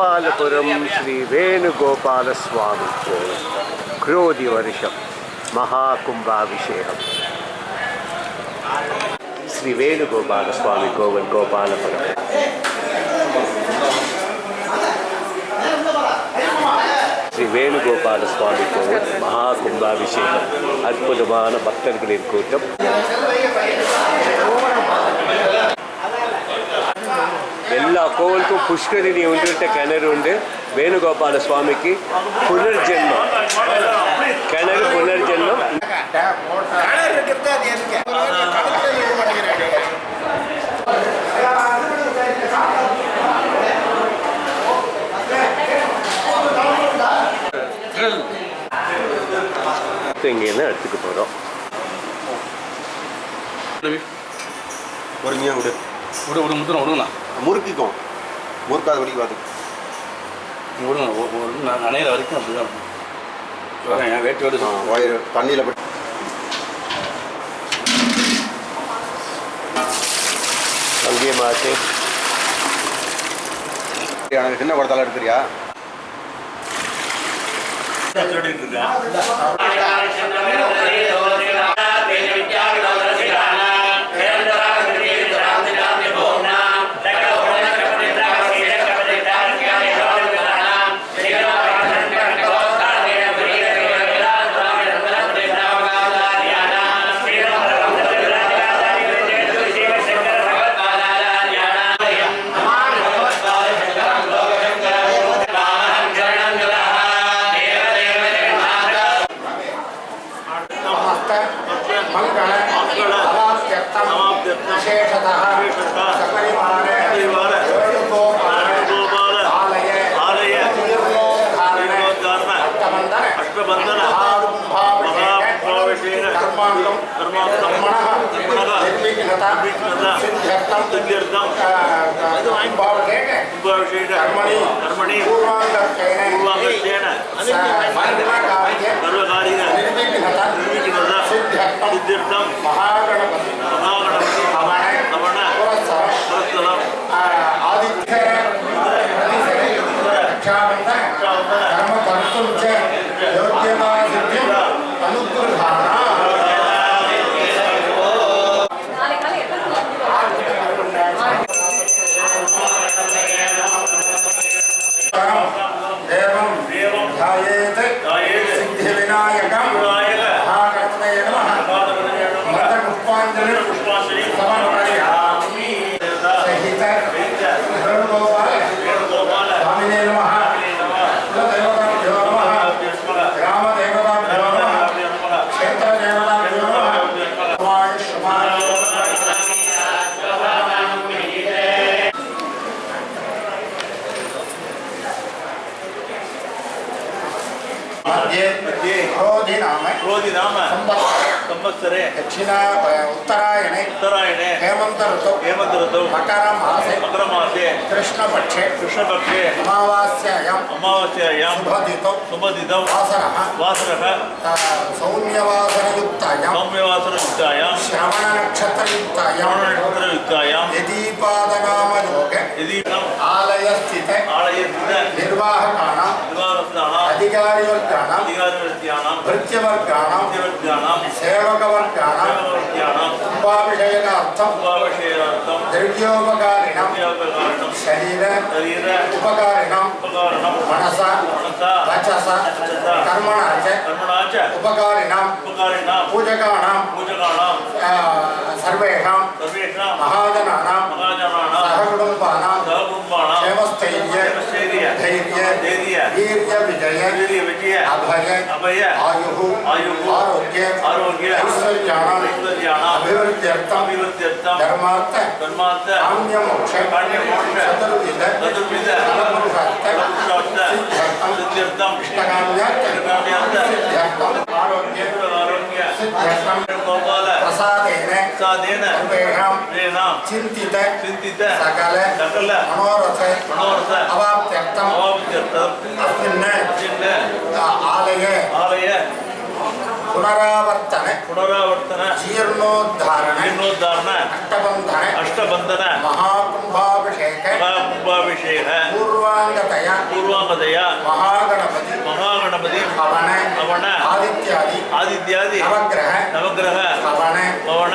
கோபாலபுரம் ஸ்ரீ வேணுகோபால சுவாமி கோயில் குரோதி வருஷம் மகா கும்பாபிஷேகம் ஸ்ரீ வேணுகோபால கோவில் கோபாலபுரம் ஸ்ரீ வேணுகோபால கோவில் மகா அற்புதமான பக்தர்களின் கூட்டம்। எல்லா கோவிலுக்கும் புஷ்கரிணி உண்டு கிணறு உண்டு வேணுகோபால சுவாமிக்கு புனர்ஜென்மம் கிணறு புனர்ஜென்மம் இங்கேருந்து எடுத்துக்க போகிறோம் பொறுமையாக விடு விடு விடு முத்துறோம் விடுங்கண்ணா முறுக்கிக்கும். முறுக்காத வரைக்கும் பார்த்துக்கும் நனையிற வரைக்கும் அப்படிதான் என் வேட்டியோடு ஒயர் தண்ணியில் பட்டு. சங்கியமாச்சு எனக்கு சின்ன குடத்தால எடுக்கிறியா? சொல்லிட்டு இருக்கா ధర్మాంగం బ్రహ్మణ కర్మణి కర్మణి పూర్వాంగేన సర్వకార్య నిర్విఘ్నత సిద్ధ్యర్థం మహాగణపతి మహాగణపతి హవణ హవణ పురస్సరం పురస్సరం ಮಧ್ಯೆ ಮಧ್ಯೆ ಕ್ರೋಧಿ ನಾಮ ಕ್ರೋಧಿ ನಾಮ ಸಂವತ್ಸರೆ ದಕ್ಷಿಣ ಉತ್ತರಾಯಣೆ ಉತ್ತರಾಯಣೆ ಹೇಮಂತ ಋತು ಹೇಮಂತ ಋತು ಮಕರ ಮಾಸೆ ಮಕರ ಮಾಸೆ ಕೃಷ್ಣ ಪಕ್ಷೆ ಕೃಷ್ಣ ಪಕ್ಷೆ ಅಮಾವಾಸ್ಯಾಯಾಮ್ ಅಮಾವಾಸ್ಯಾಯಾಮ್ ಶುಭದಿತೌ ಶುಭದಿತೌ ವಾಸರಃ ವಾಸರಃ ಸೌಮ್ಯವಾಸನಯುಕ್ತಾಯಾಮ್ ಸೌಮ್ಯವಾಸನಯುಕ್ತಾಯಾಮ್ ಶ್ರವಣ ನಕ್ಷತ್ರಯುಕ್ತಾಯಾಮ್ ಶ್ರವಣ ನಕ್ಷತ್ರಯುಕ್ತಾಯಾಮ್ ಯದೀಪಾದನಾಮ ಯೋಗ ಯದೀ ಆಲಯ ಸ್ಥಿತೆ ಆಲಯ ಸ್ಥಿತೆ ನಿರ್ವಾಹಕಾಣ ನಿರ್ವಾಹ അധികാരികൾക്കാണ് ഭൃത്യവർക്കാണ് സേവകവർക്കാണ് കുംഭാഭിഷേകാർത്ഥം ദ്രവ്യോപകാരിണം ശരീര ഉപകാരിണം മനസ വചസ കർമ്മണാച്ച ഉപകാരിണം പൂജകാണാം സർവേഷാം മഹാജനാണാം സഹകുടുംബാണാം ദേവസ്ഥൈര്യ தைரிய தைரிய வீரிய விஜய வீரிய விஜய அபய அபய ஆயுஹு ஆயுஹு ஆரோக்கிய ஆரோக்கிய ஐஸ்வர்யாணம் ஐஸ்வர்யாணம் அபிவிருத்தியர்த்தம் அபிவிருத்தியர்த்தம் தர்மார்த்த தர்மார்த்த காமிய மோட்ச காமிய மோட்ச சதுர்வித சதுர்வித அலமுருகார்த்த அலமுருகார்த்த சித்தியர்த்தம் சித்தியர்த்தம் இஷ்டகாமியார்த்த பிரசாதேன பிரசாதேன விவேகம் விவேகம் சிந்தித சிந்தித சகல சகல மனோரத மனோரத அவாப்தியர்த்தம் அவாப்தியர்த்தம் அஸ்மின் அஸ்மின் ஆலய ஆலய ಪುನರಾವರ್ತನ ಪುನರಾವರ್ತನ ಜೀರ್ಣೋದ್ಧಾರಣ ಜೀರ್ಣೋದ್ಧಾರಣ ಅಷ್ಟಬಂಧನ ಅಷ್ಟಬಂಧನ ಮಹಾಕುಂಭಾಭಿಷೇಕ ಮಹಾಕುಂಭಾಭಿಷೇಕ ಪೂರ್ವಾಂಗತೆಯ ಪೂರ್ವಾಂಗತೆಯ ಮಹಾಗಣಪತಿ ಮಹಾಗಣಪತಿ ಹವನ ಹವನ ಆದಿತ್ಯಾದಿ ಆದಿತ್ಯಾದಿ ನವಗ್ರಹ ನವಗ್ರಹ ಹವನ ಹವನ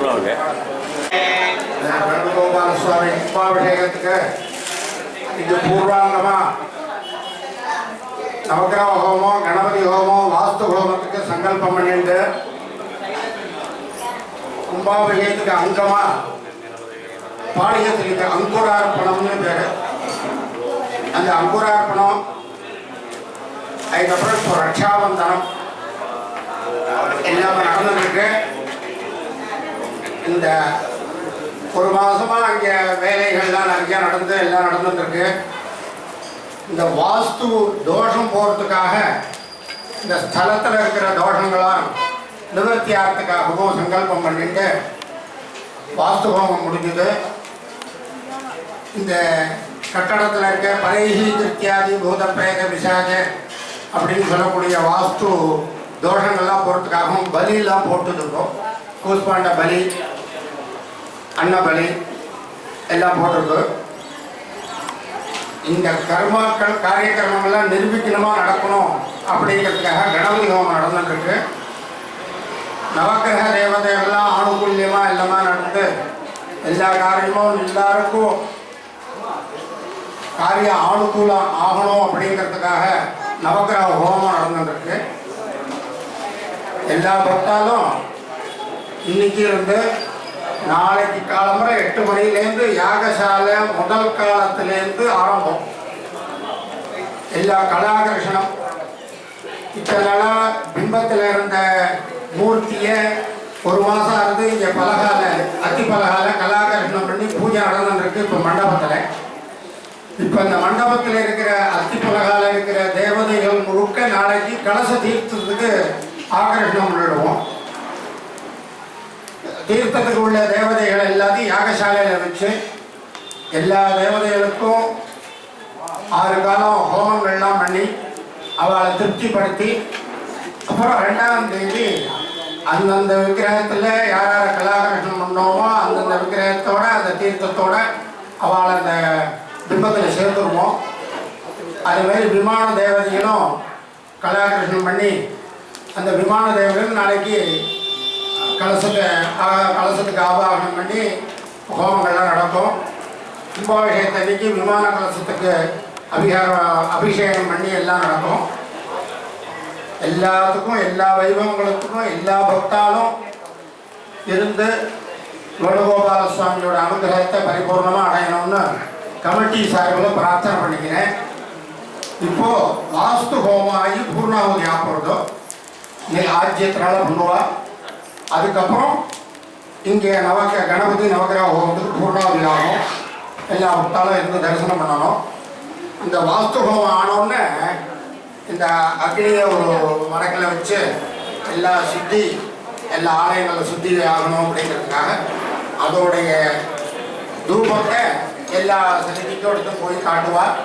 பூர்ணாபிஷேக வேணுகோபால சுவாமி கும்பாபிஷேகத்துக்கு இது பூர்வாங்கமா? நவகிரக ஹோமம் கணபதி ஹோமம் வாஸ்து ஹோமத்துக்கு சங்கல்பம் பண்ணிட்டு கும்பாபிஷேகத்துக்கு அங்கமா பாடியத்துக்கு அங்குரார்ப்பணம்னு பேரு. அந்த அங்குரார்ப்பணம் அதுக்கப்புறம் இப்போ ரக்ஷாபந்தனம். எல்லாமே நடந்துருக்கு இந்த ஒரு மாதமாக அங்கே வேலைகள்லாம் நிறையா நடந்து எல்லாம் நடந்துட்டுருக்கு. இந்த வாஸ்து தோஷம் போகிறதுக்காக இந்த ஸ்தலத்தில் இருக்கிற தோஷங்களாம் நிவர்த்தி ஆகிறதுக்காகவும் சங்கல்பம் பண்ணிட்டு வாஸ்து ஹோமம் முடிஞ்சது. இந்த கட்டடத்தில் இருக்க பரைஹி திருத்தியாதி பூத பிரேத விசாக அப்படின்னு சொல்லக்கூடிய வாஸ்து தோஷங்கள்லாம் போகிறதுக்காகவும் பலியெல்லாம் போட்டுருக்கோம் கூஸ்பாண்ட பலி அன்னபலி எல்லாம் போட்டிருக்கு இந்த கர்மாக்கள் காரியக்கிரமங்கள்லாம் நிரூபிக்கணுமா நடக்கணும் அப்படிங்கிறதுக்காக கணபதி ஹோமம் நடந்துட்டுருக்கு நவக்கிரக தேவதைகள்லாம் ஆணுகூல்யமாக எல்லாமே நடந்து எல்லா காரியமும் எல்லாருக்கும் காரியம் ஆணுகூலம் ஆகணும் அப்படிங்கிறதுக்காக நவக்கிரக ஹோமம் நடந்துட்டுருக்கு எல்லா பக்தாலும் இன்னைக்கு இருந்து நாளைக்கு காலம்பரை எட்டு மணிலேருந்து யாகசாலை முதல் காலத்திலேருந்து ஆரம்பம். எல்லா கலாகர்ஷணம். இத்தனை பிம்பத்தில் இருந்த மூர்த்தியை ஒரு மாதம் இருந்து இங்கே பலகால அத்தி பலகால கலாகர்ஷணம் பண்ணி பூஜை நடந்துருக்கு இப்போ மண்டபத்தில். இப்போ இந்த மண்டபத்தில் இருக்கிற அத்தி பலகால இருக்கிற தேவதைகள் முழுக்க நாளைக்கு கலச தீர்த்தத்துக்கு ஆகர்ஷணம் விடுவோம் தீர்த்தத்துக்கு உள்ள தேவதைகள் எல்லாத்தையும் யாகசாலையில் வச்சு எல்லா தேவதைகளுக்கும் ஆறு காலம் ஹோமங்கள்லாம் பண்ணி அவளை திருப்திப்படுத்தி அப்புறம் ரெண்டாம் தேதி அந்தந்த விக்கிரகத்தில் யார் யார் கலாகர்ஷணம் பண்ணோமோ அந்தந்த விக்கிரகத்தோட அந்த தீர்த்தத்தோட அவளை அந்த பிம்பத்தில் சேர்த்துருவோம். அதுமாரி மாதிரி விமான தேவதைகளும் கலாகிருஷ்ணம் பண்ணி அந்த விமான தேவதைகள் நாளைக்கு கலசத்தை ஆ- கலசத்துக்கு ஆவாகனம் பண்ணி ஹோமங்கள்லாம் நடக்கும். கும்பாபிஷேகத்தன்னைக்கு விமான கலசத்துக்கு அபிகாரம் அபிஷேகம் பண்ணி எல்லாம் நடக்கும். எல்லாத்துக்கும் எல்லா வைபவங்களுக்கும் எல்லா பக்தாலும் இருந்து வேணுகோபால சுவாமியோட அனுகிரகத்தை பரிபூர்ணமாக அடையணும்னு கமிட்டி சார்பில் பிரார்த்தனை பண்ணிக்கிறேன். இப்போ வாஸ்து ஹோமம் ஆகி பூர்ணாவதி ஆப்படுறதோ இன்னைக்கு ஆஜ்யத்தினால பண்ணுவா. அதுக்கப்புறம் இங்கே நவக்க கணபதி நவகிரக ஹோமத்துக்கு பூர்ணாவதி ஆகும் எல்லா பக்தாலும் இருந்து தரிசனம் பண்ணணும். இந்த வாஸ்து ஹோமம் ஆனோடனே இந்த அக்னியை ஒரு மரக்கில் வச்சு எல்லா சுத்தி எல்லா ஆலயங்களை சுத்தி ஆகணும் அப்படிங்கிறதுக்காக அதோடைய தூபத்தை எல்லா சன்னிதிக்கும் எடுத்து போய் காட்டுவார்.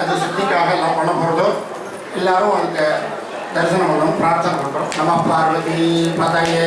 அது சுத்திக்காக எல்லாம் பண்ண போகிறதும் எல்லாரும் அதுக்கு தரிசனம் பண்ணுவோம் பிரார்த்தனை பண்ணுறோம் நம்ம பார்வதி பதையே.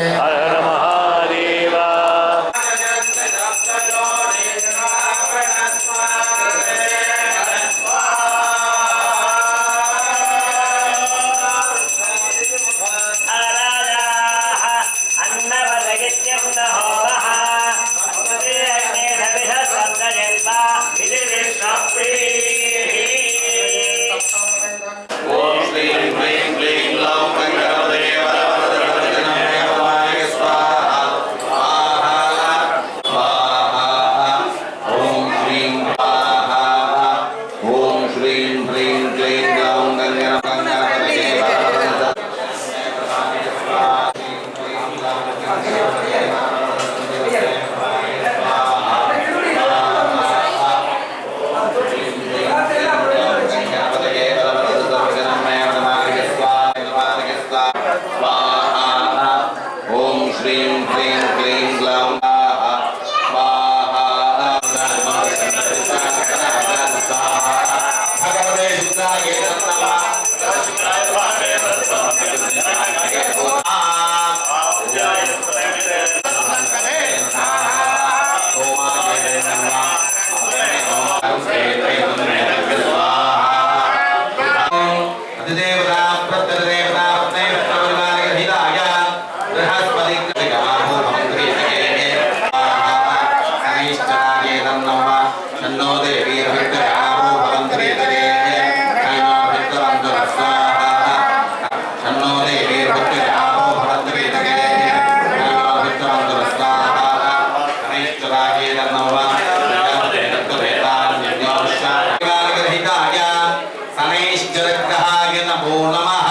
శ్రీగరగ్రహాయ నమో నమః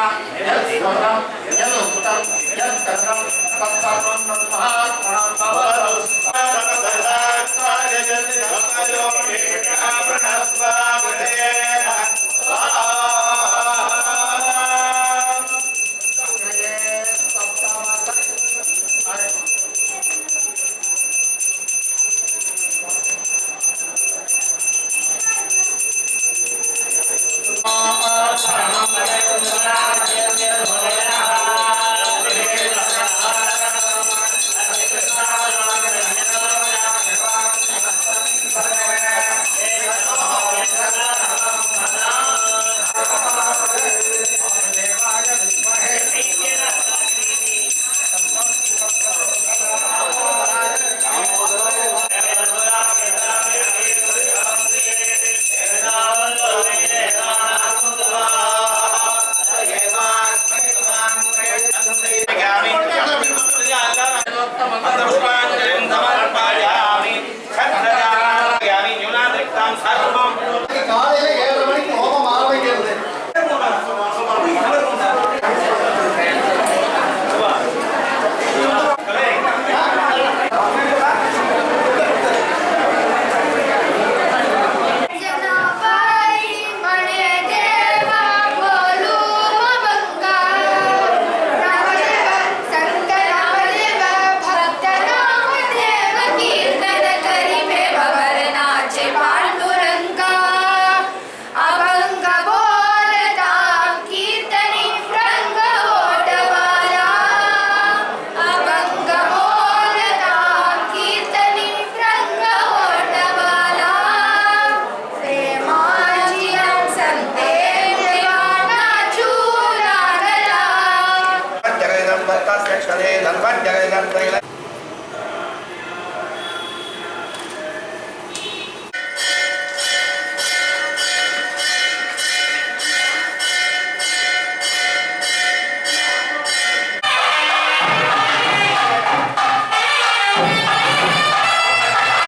Thank you.